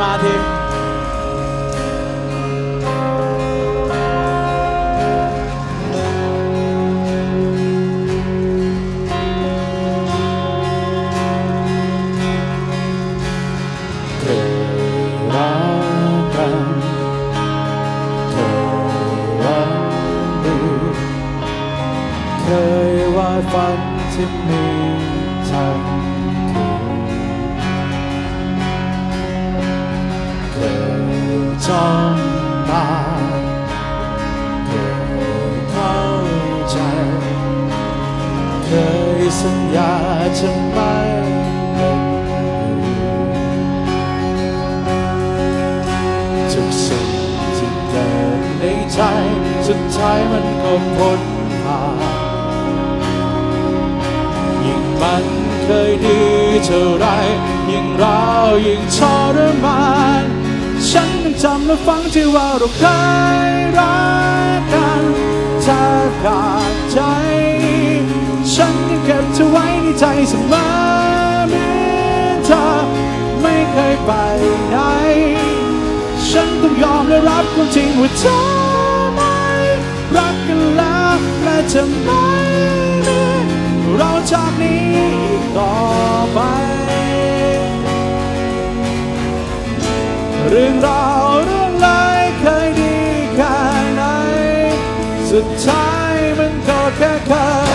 ม จ้องตาเคยเข้าใจ เคยสัญญาจะไม่เป็นอื่นทุกสิ่งที่เกิดในใจ สุดท้ายมันก็พ้นผ่านยิ่งมันเคยดีเท่าไรยิ่งเรายิ่งทรมาน ฉันยังจำและฟังที่ว่าเราเคยรักกันแทบขาดใจ ฉันยังเก็บเธอไว้ในใจเสมอเหมือนเธอไม่เคยไปไหน ฉันต้องยอมและรับความจริงว่าเธอไม่รักกันแล้วและจะไม่ รื่องราวเรื่องไรเคยดีแค่ไหนสุดท้ายมันก็แค่เคย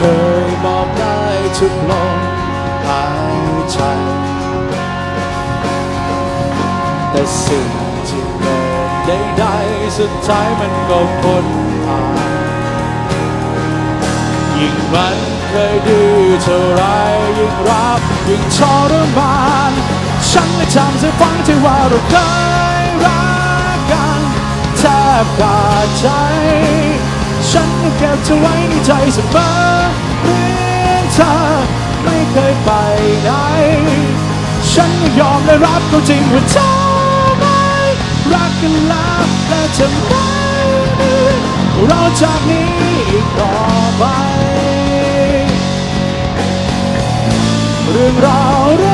เคยบอกได้ทุกลมหายใจ แต่สิ่งที่เกิดใดๆสุดท้ายมันก็พ้นผ่านยิ่งมันเคยดื้อเท่าไรยิ่งรับยิ่งทรมาน ฉันไม่จำจะฟังที่ว่าเราเคยรักกันแทบขาดใจ ฉันเก็บเธอไว้ในใจเสมอ ธอไม่เคยไปไหน ฉันยังยอมและรับความจริงว่าเธอไม่รักกันแล้วและจะไม่เราจากนี้อีกต่อไป เรื่องราว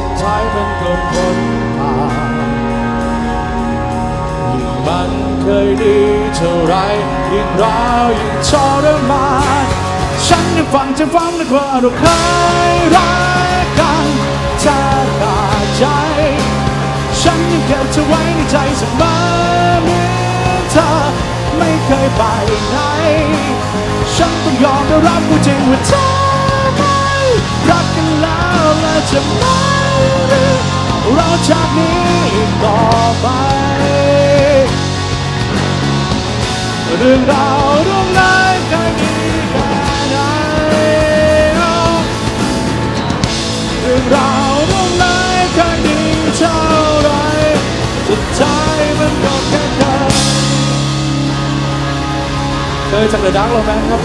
สุดท้ายมันก็พ้นผ่านยิ่งมันเคยดีเท่าไรยิ่งร้าวยิ่งทรมานฉันยังฟังจะฟังนึกว่าเราเคยรักกันแทบขาดใจ ฉันยังเก็บเธอไว้ในใจเสมอเหมือนเธอไม่เคยไปไหน ฉันต้องยอมและรับความจริงว่าเธอ จะไม่มีเราจากนี้ต่อไป เรื่องราวเรื่องไหนเคยดีแค่ไหนเรื่องราวเรื่องไหนเคยดีเท่าไรสุดท้ายมันก็แค่เคยเคยจากเดอะดักเราไหมครับ